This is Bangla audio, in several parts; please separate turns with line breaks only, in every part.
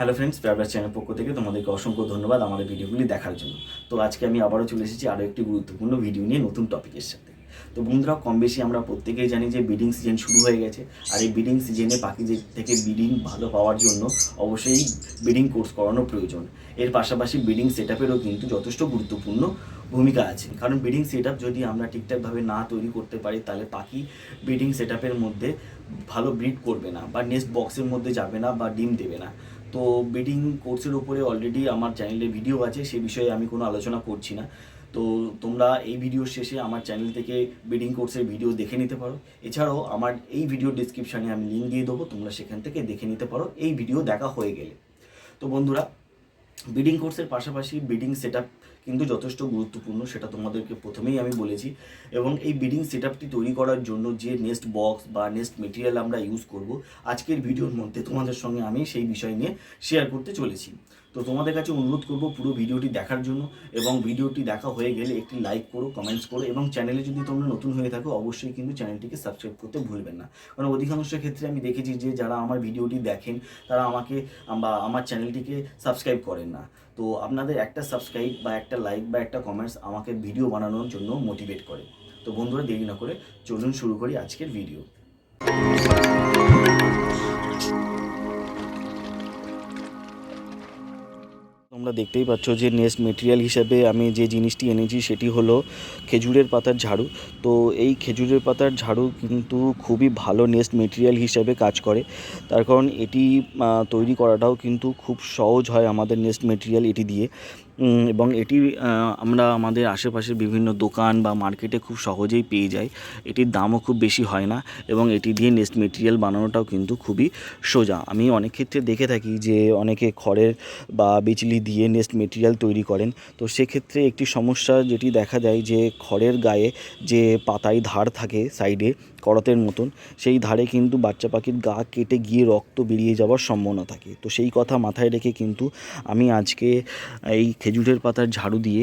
হ্যালো ফ্রেন্ডস ফেভার চ্যানেল পক্ষ থেকে তোমাদেরকে অসংখ্য ধন্যবাদ আমাদের ভিডিওগুলি দেখার জন্য। তো আজকে আমি আবারও চলে এসেছি আরও একটি গুরুত্বপূর্ণ ভিডিও নিয়ে নতুন টপিকের সাথে। তো বন্ধুরা, কম বেশি আমরা প্রত্যেকেই জানি যে ব্রিডিং সিজন শুরু হয়ে গেছে আর এই ব্রিডিং সিজনে পাখিদের থেকে ব্রিডিং ভালো পাওয়ার জন্য অবশ্যই ব্রিডিং কোর্স করানো প্রয়োজন। এর পাশাপাশি ব্রিডিং সেট কিন্তু যথেষ্ট গুরুত্বপূর্ণ ভূমিকা আছে। কারণ ব্রিডিং সেট যদি আমরা ঠিকঠাকভাবে না তৈরি করতে পারি, তাহলে পাখি ব্রিডিং সেট মধ্যে ভালো ব্রিড করবে না বা নেক্সট বক্সের মধ্যে যাবে না বা ডিম দেবে না। তো ব্রিডিং কোর্সের উপরে অলরেডি আমার চ্যানেলে ভিডিও আছে, সে বিষয়ে আমি কোনো আলোচনা করছি না। তো তোমরা এই ভিডিও শেষে আমার চ্যানেল থেকে ব্রিডিং কোর্সের ভিডিও দেখে নিতে পারো। এছাড়াও আমার এই ভিডিও ডিসক্রিপশানে আমি লিঙ্ক দিয়ে দেবো, তোমরা সেখান থেকে দেখে নিতে পারো, এই ভিডিও দেখা হয়ে গেলে। তো বন্ধুরা বিডিং কোর্সের পাশাপাশি ব্রিডিং সেট কিন্তু যথেষ্ট গুরুত্বপূর্ণ, সেটা তোমাদেরকে প্রথমেই আমি বলেছি। এবং এই বিডিং সেট তৈরি করার জন্য যে নেক্সট বক্স বা নেক্সট মেটেরিয়াল আমরা ইউজ করব, আজকের ভিডিওর মধ্যে তোমাদের সঙ্গে আমি সেই বিষয় নিয়ে শেয়ার করতে চলেছি। তো তোমাদের কাছে অনুরোধ করব পুরো ভিডিওটি দেখার জন্য এবং ভিডিওটি দেখা হয়ে গেলে একটি লাইক করো কমেন্টস করো এবং চ্যানেলে যদি তোমরা নতুন হয়ে থাকো, অবশ্যই কিন্তু চ্যানেলটিকে সাবস্ক্রাইব করতে ভুলবেন না। কারণ অধিকাংশ ক্ষেত্রে আমি দেখেছি যে যারা আমার ভিডিওটি দেখেন, তারা আমাকে বা আমার চ্যানেলটিকে সাবস্ক্রাইব করেন না। তো আপনাদের একটা সাবস্ক্রাইব বা একটা লাইক বা একটা কমেন্টস আমাকে ভিডিও বানানোর জন্য মোটিভেট করে। তো বন্ধুরা দেরি না করে চলুন শুরু করি আজকের ভিডিও তোমরা দেখতেই পাচ্ছ যে নেক্সট মেটেরিয়াল হিসাবে আমি যে জিনিসটি এনেছি সেটি হলো খেজুরের পাতার ঝাড়ু। তো এই খেজুরের পাতার ঝাড়ু কিন্তু খুবই ভালো নেক্সট মেটেরিয়াল হিসাবে কাজ করে। তার কারণ এটি তৈরি করাটাও কিন্তু খুব সহজ হয় আমাদের নেক্সট মেটেরিয়াল এটি দিয়ে। এবং এটি আমরা আমাদের আশেপাশের বিভিন্ন দোকান বা মার্কেটে খুব সহজেই পেয়ে যাই। এটির দামও খুব বেশি হয় না এবং এটি দিয়ে নেক্সট মেটেরিয়াল বানানোটাও কিন্তু খুবই সোজা। আমি অনেক ক্ষেত্রে দেখে থাকি যে অনেকে খড়ের বা বিচলি দিয়ে নেক্সট মেটেরিয়াল তৈরি করেন। তো সেক্ষেত্রে একটি সমস্যা যেটি দেখা যায় যে খড়ের গায়ে যে পাতায় ধার থাকে সাইডে করতের মতন, সেই ধারে কিন্তু বাচ্চা পাখির গা কেটে গিয়ে রক্ত বেরিয়ে যাওয়ার সম্ভাবনা থাকে। তো সেই কথা মাথায় রেখে কিন্তু আমি আজকে এই খেজুরের পাতার ঝাড়ু দিয়ে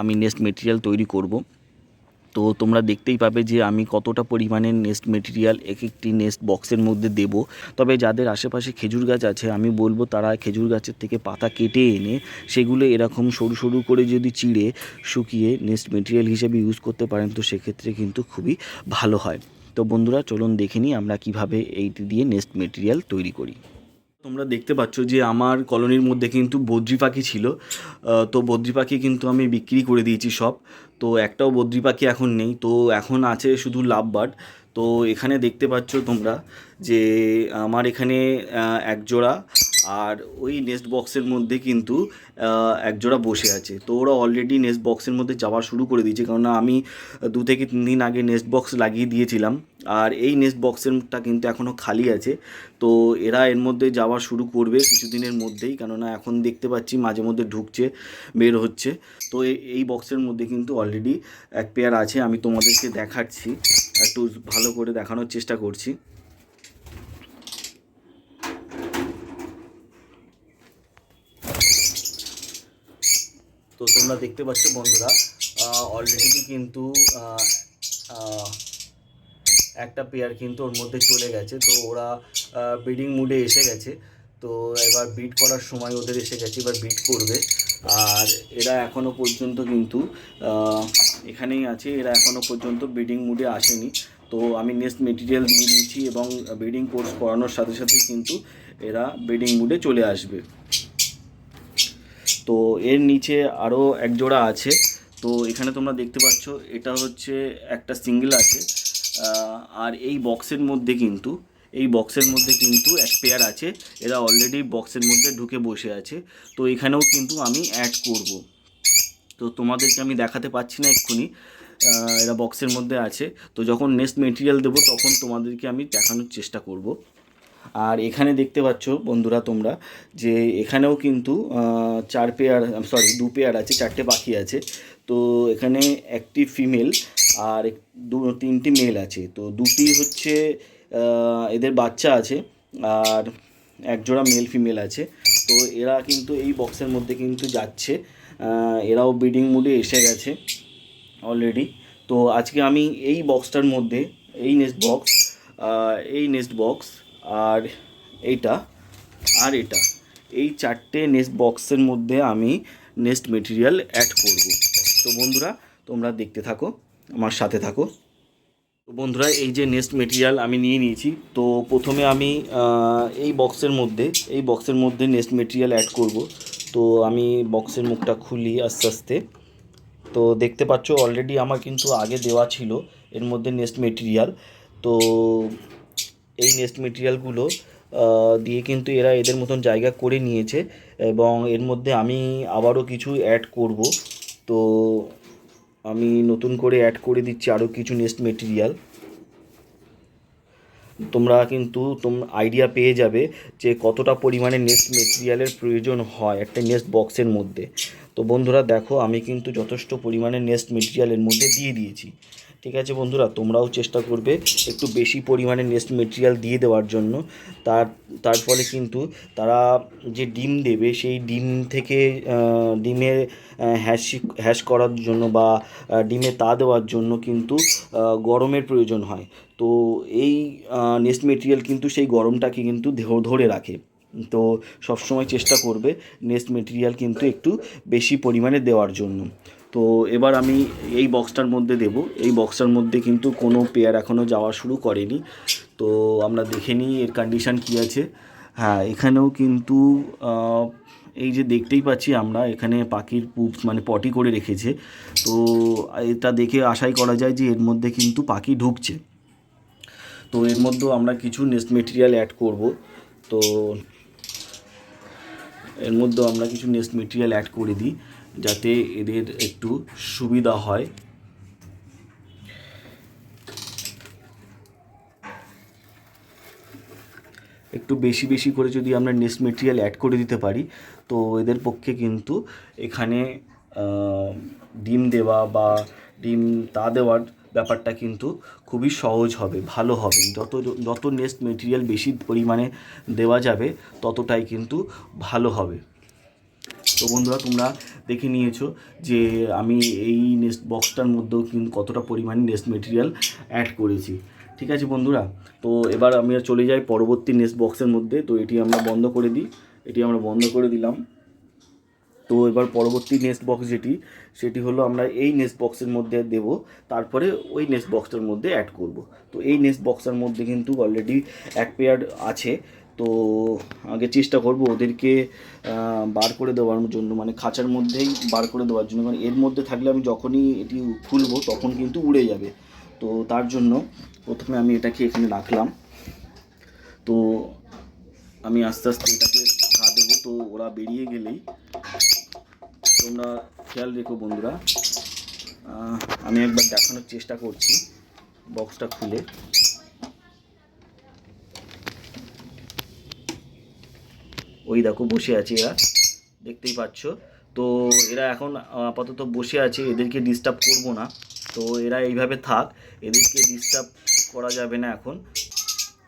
আমি নেক্সট মেটেরিয়াল তৈরি করব। তো তোমরা দেখতেই পাবে যে আমি কতটা পরিমাণে নেস্ট মেটেরিয়াল এক একটি নেস্ট বক্সের মধ্যে দেব। তবে যাদের আশেপাশে খেজুর গাছ আছে, আমি বলব তারা খেজুর গাছের থেকে পাতা কেটে এনে সেগুলো এরকম সরু সরু করে যদি চিড়ে শুকিয়ে নেস্ট মেটেরিয়াল হিসেবে ইউজ করতে পারেন, তো সেক্ষেত্রে কিন্তু খুবই ভালো হয়। তো বন্ধুরা, চলুন দেখে নিই আমরা কীভাবে এইটি দিয়ে নেস্ট মেটেরিয়াল তৈরি করি। তোমরা দেখতে পাচ্ছ যে আমার কলোনির মধ্যে কিন্তু বদ্রি পাখি ছিল। তো বদ্রি পাখি কিন্তু আমি বিক্রি করে দিয়েছি সব। তো একটাও বদ্রি পাখি এখন নেই। তো এখন আছে শুধু লাভ বার্ড তো এখানে দেখতে পাচ্ছ তোমরা যে আমার এখানে একজোড়া এক জোড়া আর ওই নেস্ট বক্সের মধ্যে কিন্তু একজোড়া বসে আছে। তো ওরা অলরেডি নেস্ট বক্সের মধ্যে যাওয়া শুরু করে দিয়েছে কারণ আমি দু থেকে তিন দিন আগে নেস্ট বক্স লাগিয়ে দিয়েছিলাম। আর এই নেস্ট বক্সেরটা কিন্তু এখনও খালি আছে। তো এরা এর মধ্যে যাওয়া শুরু করবে কিছুদিনের মধ্যেই, কেননা এখন দেখতে পাচ্ছি মাঝে মধ্যে ঢুকছে, বের হচ্ছে। তো এই- এই বক্সের মধ্যে কিন্তু অলরেডি এক পেয়ার আছে, আমি তোমাদেরকে দেখাচ্ছি। একটু ভালো করে দেখানোর চেষ্টা করছি। তো তোমরা দেখতে পাচ্ছ বন্ধুরা অলরেডি কিন্তু একটা পেয়ার কিন্তু ওর মধ্যে চলে গেছে। তো ওরা ব্রিডিং মুডে এসে গেছে। তো এবার বিট করার সময় ওদের এসে গেছে, এবার বিট করবে। আর এরা এখনও পর্যন্ত কিন্তু এখানেই আছে, এরা এখনও পর্যন্ত ব্রিডিং মুডে আসেনি। তো আমি নেক্সট মেটেরিয়াল দিয়ে দিয়েছি এবং ব্রিডিং কোর্স করানোর সাথে সাথে কিন্তু এরা ব্রিডিং মুডে চলে আসবে। তো এর নিচে আরও এক জোড়া আছে। তো এখানে তোমরা দেখতে পাচ্ছ, এটা হচ্ছে একটা সিঙ্গেল আছে। আর এই বক্সের মধ্যে কিন্তু, এই বক্সের মধ্যে কিন্তু এক পেয়ার আছে। এরা অলরেডি বক্সের মধ্যে ঢুকে বসে আছে। তো এখানেও কিন্তু আমি অ্যাড করব। তো তোমাদেরকে আমি দেখাতে পাচ্ছি না এক্ষুনি। এরা বক্সের মধ্যে আছে। তো যখন নেক্সট মেটেরিয়াল দেবো, তখন তোমাদেরকে আমি দেখানোর চেষ্টা করব। আর এখানে দেখতে পাচ্ছ বন্ধুরা তোমরা যে এখানেও কিন্তু চার পেয়ার সরি দু পেয়ার আছে, চারটে পাখি আছে। তো এখানে একটি ফিমেল আর দু, তিনটি মেল আছে। তো দুটি হচ্ছে এদের বাচ্চা আছে আর এক জোড়া মেল ফিমেল আছে। তো এরা কিন্তু এই বক্সের মধ্যে কিন্তু যাচ্ছে। এরাও ব্রিডিং মুডে এসে গেছে অলরেডি তো আজকে আমি এই বক্সটার মধ্যে, এই নেক্সট বক্স এই নেক্সট বক্স আর এইটা, আর এটা। এই চারটে নেস্ট বক্সের মধ্যে আমি নেস্ট মেটেরিয়াল অ্যাড করব। তো বন্ধুরা, তোমরা দেখতে থাকো, আমার সাথে থাকো। তো বন্ধুরা, এই যে নেস্ট মেটেরিয়াল আমি নিয়ে নিয়েছি, তো প্রথমে আমি এই বক্সের মধ্যে, এই বক্সের মধ্যে নেস্ট মেটেরিয়াল অ্যাড করব। তো আমি বক্সের মুখটা খুলি আস্তে আস্তে। তো দেখতে পাচ্ছ অলরেডি আমার কিন্তু আগে দেওয়া ছিল, এর মধ্যে নেস্ট মেটেরিয়াল তো এই নেস্ট মেটেরিয়ালগুলো দিয়ে কিন্তু এরা এদের মতন জায়গা করে নিয়েছে এবং এর মধ্যে আমি আবারও কিছু অ্যাড করব। তো আমি নতুন করে অ্যাড করে দিচ্ছি আরও কিছু নেস্ট মেটেরিয়াল তোমরা কিন্তু তোম আইডিয়া পেয়ে যাবে যে কতটা পরিমাণে নেক্সট মেটেরিয়ালের প্রয়োজন হয় একটা নেস্ট বক্সের মধ্যে। তো বন্ধুরা দেখো, আমি কিন্তু যথেষ্ট পরিমাণে নেক্সট মেটেরিয়ালের মধ্যে দিয়ে দিয়েছি। ঠিক আছে বন্ধুরা, তোমরাও চেষ্টা করবে একটু বেশি পরিমাণে নেস্ট মেটেরিয়াল দিয়ে দেওয়ার জন্য। তার তার ফলে কিন্তু তারা যে ডিম দেবে, সেই ডিম থেকে ডিমের হ্যাশ হ্যাশ করার জন্য বা ডিমে তা দেওয়ার জন্য কিন্তু গরমের প্রয়োজন হয়। তো এই নেস্ট মেটেরিয়াল কিন্তু সেই গরমটাকে কিন্তু ধরে রাখে। তো সবসময় চেষ্টা করবে নেস্ট মেটেরিয়াল কিন্তু একটু বেশি পরিমাণে দেওয়ার জন্য। তো এবার আমি এই বক্সটার মধ্যে দেব। এই বক্সটার মধ্যে কিন্তু কোনো পেয়ার এখনও যাওয়া শুরু করেনি। তো আমরা দেখে নিই এর কন্ডিশান কী আছে। হ্যাঁ এখানেও কিন্তু এই যে দেখতেই পাচ্ছি আমরা, এখানে পাখির পুপ মানে পটি করে রেখেছে। তো এটা দেখে আশাই করা যায় যে এর মধ্যে কিন্তু পাখি ঢুকছে। তো এর মধ্যেও আমরা কিছু নেস্ট মেটেরিয়াল অ্যাড করব। তো এর মধ্যেও আমরা কিছু নেস্ট মেটেরিয়াল অ্যাড করে দিই। যাতে এদের একটু সুবিধা হয়। একটু বেশি বেশি করে যদি আমরা নেস্ট মেটেরিয়াল অ্যাড করে দিতে পারি, তো এদের পক্ষে কিন্তু এখানে ডিম দেওয়া বা ডিম তা দেওয়ার ব্যাপারটা কিন্তু খুবই সহজ হবে, ভালো হবে। যত যত নেস্ট মেটেরিয়াল বেশি পরিমাণে দেওয়া যাবে, ততটাই কিন্তু ভালো হবে। তো বন্ধুরা, তোমরা দেখে নিয়েছো যে আমি এই নেস্ট বক্সটার মধ্যেও কিন্তু কতটা পরিমাণে নেস্ট মেটেরিয়াল অ্যাড করেছি। ঠিক আছে বন্ধুরা? তো এবার আমি চলে যাই পরবর্তী নেস্ট বক্সের মধ্যে। তো এটি আমরা বন্ধ করে দিই। এটি আমরা বন্ধ করে দিলাম। তো এবার পরবর্তী নেস্ট বক্স যেটি, সেটি হলো আমরা এই নেস্ট বক্সের মধ্যে দেব। তারপরে ওই নেস্ট বক্সটার মধ্যে অ্যাড করব। তো এই নেস্ট বক্সের মধ্যে কিন্তু অলরেডি এক পেয়ার আছে। তো আগে চেষ্টা করব ওদেরকে বার করে দেওয়ার জন্য মানে খাঁচার মধ্যেই বার করে দেওয়ার জন্য। কারণ এর মধ্যে থাকলে আমি যখনই এটি খুলবো তখন কিন্তু উড়ে যাবে। তো তার জন্য প্রথমে আমি এটাকে এখানে রাখলাম। তো আমি আস্তে আস্তে এটাকে ঘা দেবো। তো ওরা বেরিয়ে গেলেই তোমরা খেয়াল রেখো বন্ধুরা আমি একবার দেখানোর চেষ্টা করছি বক্সটা খুলে। ওই দেখো বসে আছে এরা, দেখতেই পাচ্ছ। তো এরা এখন আপাতত বসে আছে, এদেরকে ডিস্টার্ব করব না। তো এরা এইভাবে থাক, এদেরকে ডিস্টার্ব করা যাবে না এখন।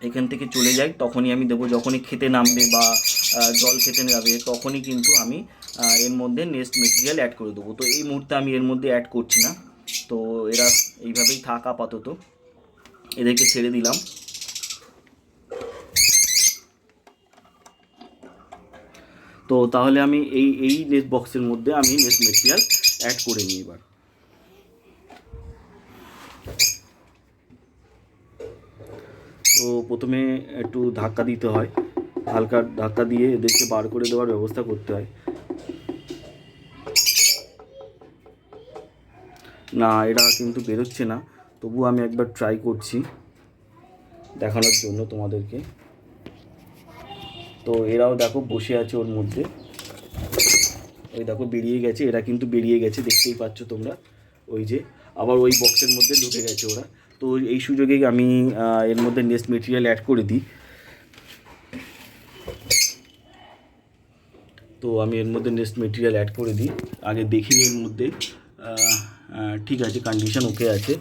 এখান থেকে চলে যাই, তখনই আমি দেবো, যখনই খেতে নামবে বা জল খেতে যাবে তখনই কিন্তু আমি এর মধ্যে নেক্সট মেটেরিয়াল অ্যাড করে দেবো। তো এই মুহূর্তে আমি এর মধ্যে অ্যাড করছি না। তো এরা এইভাবেই থাক আপাতত। এদেরকে ছেড়ে দিলাম। তো তাহলে আমি এই এই নেট বক্সের মধ্যে আমি নেট মেটেরিয়াল অ্যাড করে নিই এবার। তো প্রথমে একটু ধাক্কা দিতে হয়, হালকা ধাক্কা দিয়ে এদেরকে বার করে দেওয়ার ব্যবস্থা করতে হয়। না, এরা কিন্তু বেরোচ্ছে না তবু আমি একবার ট্রাই করছি দেখানোর জন্য তোমাদেরকে। তো এরাও দেখো বসে আছে ওর মধ্যে। ওই দেখো বেরিয়ে গেছে, এরা কিন্তু বেরিয়ে গেছে, দেখতেই পাচ্ছ তোমরা। ওই যে, আবার ওই বক্সের মধ্যে ঢুকে গেছে ওরা। তো এই সুযোগেই আমি এর মধ্যে নেক্সট মেটেরিয়াল অ্যাড করে দিই। তো আমি এর মধ্যে নেক্সট মেটেরিয়াল অ্যাড করে দিই। আগে দেখিনি এর মধ্যে ঠিক আছে কন্ডিশন ওকে আছে।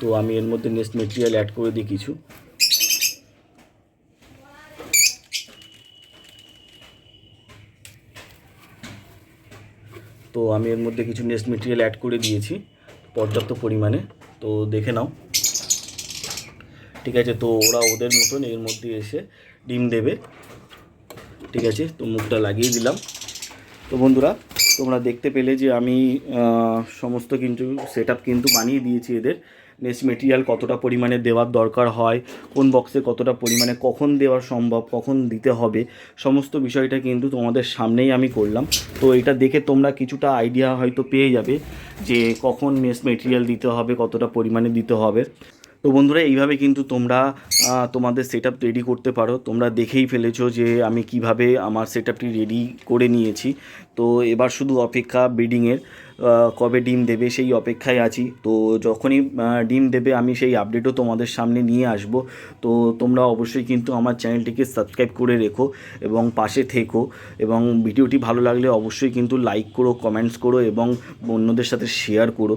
তো আমি এর মধ্যে নেক্সট মেটেরিয়াল অ্যাড করে দিই কিছু। তো আমি এর মধ্যে কিছু নেস্ট মেটেরিয়াল অ্যাড করে দিয়েছি, পর্যাপ্ত পরিমাণে। তো দেখে নাও। ঠিক আছে, তো ওরা ওদের মতন এর মধ্যে এসে ডিম দেবে। ঠিক আছে, তো মুখটা লাগিয়ে দিলাম। তো বন্ধুরা, তোমরা দেখতে পেলে যে আমি সমস্ত কিন্তু সেট কিন্তু বানিয়ে দিয়েছি এদের। নেক্সট মেটেরিয়াল কতটা পরিমাণে দেওয়ার দরকার হয়, কোন বক্সে কতটা পরিমাণে কখন দেওয়া সম্ভব, কখন দিতে হবে, সমস্ত বিষয়টা কিন্তু তোমাদের সামনেই আমি করলাম। তো এটা দেখে তোমরা কিছুটা আইডিয়া হয়তো পেয়ে যাবে যে কখন নেক্সট মেটেরিয়াল দিতে হবে, কতটা পরিমাণে দিতে হবে। তো বন্ধুরা, এইভাবে কিন্তু তোমরা তোমাদের সেট রেডি করতে পারো। তোমরা দেখেই ফেলেছো যে আমি কীভাবে আমার সেট রেডি করে নিয়েছি। তো এবার শুধু অপেক্ষা ব্রিডিংয়ের কবে ডিম দেবে সেই অপেক্ষায় আছি। তো যখনই ডিম দেবে, আমি সেই আপডেটও তোমাদের সামনে নিয়ে আসব। তো তোমরা অবশ্যই কিন্তু আমার চ্যানেলটিকে সাবস্ক্রাইব করে রেখো এবং পাশে থেকো। এবং ভিডিওটি ভালো লাগলে অবশ্যই কিন্তু লাইক করো কমেন্টস করো এবং অন্যদের সাথে শেয়ার করো।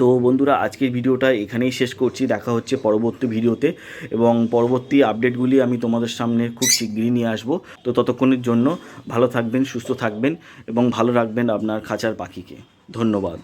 তো বন্ধুরা, আজকের ভিডিওটা এখানেই শেষ করছি। দেখা হচ্ছে পরবর্তী ভিডিওতে এবং পরবর্তী আপডেটগুলি আমি তোমাদের সামনে খুব শিগগিরই নিয়ে আসব। তো ততক্ষণের জন্য ভালো থাকবেন, সুস্থ থাকবেন এবং ভালো রাখবেন আপনার খাঁচার পাখিকে। ধন্যবাদ।